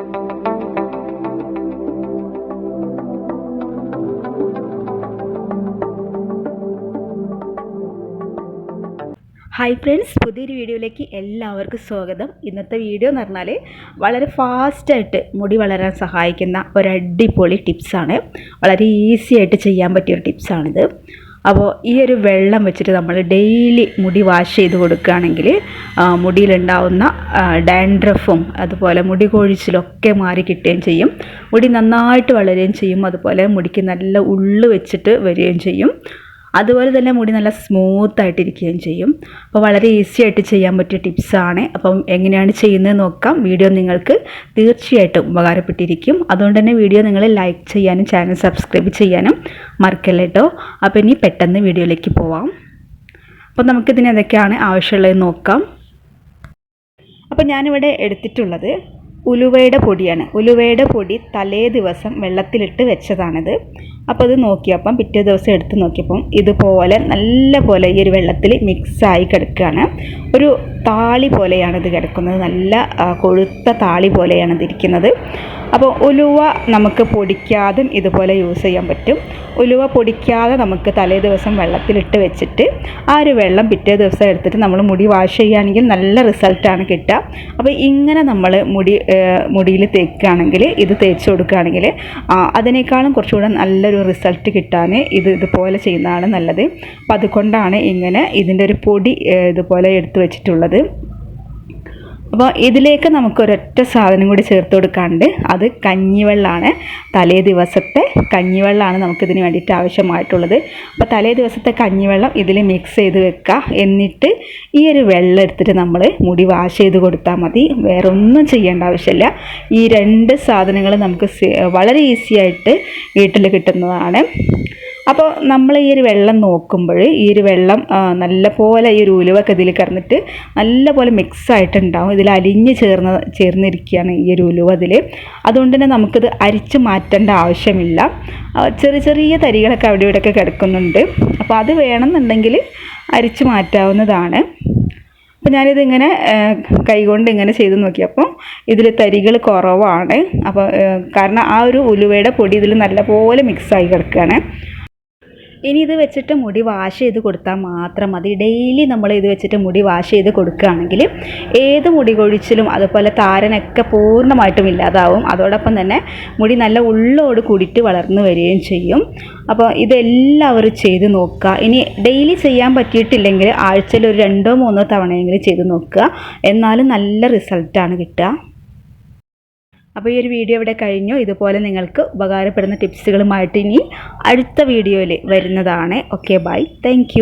Hi friends പുതിയൊരു വീഡിയോയിലേക്ക് എല്ലാവർക്കും സ്വാഗതം. ഇന്നത്തെ വീഡിയോ എന്ന് പറഞ്ഞാൽ വളരെ ഫാസ്റ്റായിട്ട് മുടി വളരാൻ സഹായിക്കുന്ന ഒരു അടിപൊളി ടിപ്സാണ് വളരെ ഈസി ആയിട്ട് ചെയ്യാൻ പറ്റിയൊരു ടിപ്സാണിത് അപ്പോൾ ഈ ഒരു വെള്ളം വെച്ചിട്ട് നമ്മൾ ഡെയിലി മുടി വാഷ് ചെയ്ത് കൊടുക്കുകയാണെങ്കിൽ മുടിയിലുണ്ടാവുന്ന ഡാൻഡ്രഫും അതുപോലെ മുടി കൊഴിച്ചിലൊക്കെ മാറി കിട്ടുകയും ചെയ്യും. മുടി നന്നായിട്ട് വളരുകയും ചെയ്യും. അതുപോലെ മുടിക്ക് നല്ല ഉള്ളു വെച്ചിട്ട് വരികയും ചെയ്യും. അതുപോലെ തന്നെ മുടി നല്ല സ്മൂത്ത് ആയിട്ടിരിക്കുകയും ചെയ്യും. അപ്പോൾ വളരെ ഈസി ആയിട്ട് ചെയ്യാൻ പറ്റിയ ടിപ്സാണ് അപ്പം എങ്ങനെയാണ് ചെയ്യുന്നത് നോക്കാം. വീഡിയോ നിങ്ങൾക്ക് തീർച്ചയായിട്ടും ഉപകാരപ്പെട്ടിരിക്കും. അതുകൊണ്ട് തന്നെ വീഡിയോ നിങ്ങൾ ലൈക്ക് ചെയ്യാനും ചാനൽ സബ്സ്ക്രൈബ് ചെയ്യാനും മറക്കല്ല കേട്ടോ അപ്പോൾ ഇനി പെട്ടെന്ന് വീഡിയോയിലേക്ക് പോവാം. അപ്പോൾ നമുക്കിതിന് എന്തൊക്കെയാണ് ആവശ്യമുള്ളത് നോക്കാം. അപ്പോൾ ഞാനിവിടെ എടുത്തിട്ടുള്ളത് ഉലുവയുടെ പൊടിയാണ്. ഉലുവയുടെ പൊടി തലേ ദിവസം വെള്ളത്തിലിട്ട് വെച്ചതാണിത്. അപ്പോൾ അത് നോക്കിയപ്പം പിറ്റേ ദിവസം എടുത്ത് നോക്കിയപ്പം ഇതുപോലെ നല്ല പോലെ ഈ ഒരു വെള്ളത്തിൽ മിക്സായി കിടക്കുകയാണ്. ഒരു താളി പോലെയാണിത് കിടക്കുന്നത്. നല്ല കൊഴുത്ത താളി പോലെയാണ് ഇതിരിക്കുന്നത് അപ്പോൾ ഉലുവ നമുക്ക് പൊടിക്കാതും ഇതുപോലെ യൂസ് ചെയ്യാൻ പറ്റും. ഉലുവ പൊടിക്കാതെ നമുക്ക് തലേ ദിവസം വെള്ളത്തിലിട്ട് വെച്ചിട്ട് ആ ഒരു വെള്ളം പിറ്റേ ദിവസം എടുത്തിട്ട് നമ്മൾ മുടി വാഷ് ചെയ്യുകയാണെങ്കിൽ നല്ല റിസൾട്ടാണ് കിട്ടുക. അപ്പോൾ ഇങ്ങനെ നമ്മൾ മുടി മുടിയിൽ തേക്കുകയാണെങ്കിൽ ഇത് തേച്ച് കൊടുക്കുകയാണെങ്കിൽ അതിനേക്കാളും കുറച്ചുകൂടെ നല്ലൊരു റിസൾട്ട് കിട്ടാൻ ഇത് ഇതുപോലെ ചെയ്യുന്നതാണ് നല്ലത്. അപ്പോൾ അതുകൊണ്ടാണ് ഇങ്ങനെ ഇതിന്റെ ഒരു പൊടി ഇതുപോലെ എടുത്തു വെച്ചിട്ടുള്ളത്. അപ്പോൾ ഇതിലേക്ക് നമുക്ക് ഒരൊറ്റ സാധനം കൂടി ചേർത്ത് കൊടുക്കാണ്ട് അത് കഞ്ഞിവെള്ളമാണ് തലേ ദിവസത്തെ കഞ്ഞിവെള്ളമാണ് നമുക്കിതിന് വേണ്ടിയിട്ട് ആവശ്യമായിട്ടുള്ളത്. അപ്പോൾ തലേ ദിവസത്തെ കഞ്ഞിവെള്ളം ഇതിൽ മിക്സ് ചെയ്ത് വെക്കുക എന്നിട്ട് ഈ ഒരു വെള്ളം എടുത്തിട്ട് നമ്മൾ മുടി വാഷ് ചെയ്ത് കൊടുത്താൽ മതി. വേറൊന്നും ചെയ്യേണ്ട ആവശ്യമില്ല. ഈ രണ്ട് സാധനങ്ങൾ നമുക്ക് വളരെ ഈസിയായിട്ട് വീട്ടിൽ കിട്ടുന്നതാണ്. അപ്പോൾ നമ്മൾ ഈ ഒരു വെള്ളം നോക്കുമ്പോൾ ഈ ഒരു വെള്ളം നല്ല പോലെ ഈ ഒരു ഉലുവൊക്കെ ഇതിൽ കിടന്നിട്ട് നല്ല പോലെ മിക്സ് ആയിട്ടുണ്ടാവും ഇതിൽ അലിഞ്ഞ് ചേർന്ന് ചേർന്നിരിക്കുകയാണ് ഈ ഒരു ഉലുവ അതിൽ അതുകൊണ്ട് തന്നെ നമുക്കിത് അരിച്ച് മാറ്റേണ്ട ആവശ്യമില്ല. ചെറിയ ചെറിയ തരികളൊക്കെ അവിടെ ഇവിടെയൊക്കെ കിടക്കുന്നുണ്ട്. അപ്പോൾ അത് വേണമെന്നുണ്ടെങ്കിൽ അരിച്ച് മാറ്റാവുന്നതാണ്. അപ്പോൾ ഞാനിതിങ്ങനെ കൈകൊണ്ട് ഇങ്ങനെ ചെയ്ത് നോക്കിയപ്പോൾ ഇതിൽ തരികൾ കുറവാണ്. അപ്പോൾ കാരണം ആ ഒരു ഉലുവയുടെ പൊടി ഇതിൽ നല്ലപോലെ മിക്സായി കിടക്കുകയാണ്. ഇനി ഇത് വെച്ചിട്ട് മുടി വാഷ് ചെയ്ത് കൊടുത്താൽ മാത്രം മതി. ഡെയിലി നമ്മൾ ഇത് വെച്ചിട്ട് മുടി വാഷ് ചെയ്ത് കൊടുക്കുകയാണെങ്കിൽ ഏത് മുടി കൊഴിച്ചിലും അതുപോലെ താരനൊക്കെ പൂർണമായിട്ടും ഇല്ലാതാവും. അതോടൊപ്പം തന്നെ മുടി നല്ല ഉള്ളോട് കൂടിയിട്ട് വളർന്നു വരികയും ചെയ്യും. അപ്പോൾ ഇതെല്ലാവരും ചെയ്ത് നോക്കുക. ഇനി ഡെയിലി ചെയ്യാൻ പറ്റിയിട്ടില്ലെങ്കിൽ ആഴ്ചയിൽ ഒരു രണ്ടോ മൂന്നോ തവണയെങ്കിലും ചെയ്ത് നോക്കുക. എന്നാലും നല്ല റിസൾട്ടാണ് കിട്ടുക. അപ്പോൾ ഈ ഒരു വീഡിയോ ഇവിടെ കഴിഞ്ഞു. ഇതുപോലെ നിങ്ങൾക്ക് ഉപകാരപ്പെടുന്ന ടിപ്സുകളുമായിട്ട് ഇനി അടുത്ത വീഡിയോയിൽ വരുന്നതാണ്. Okay bye thank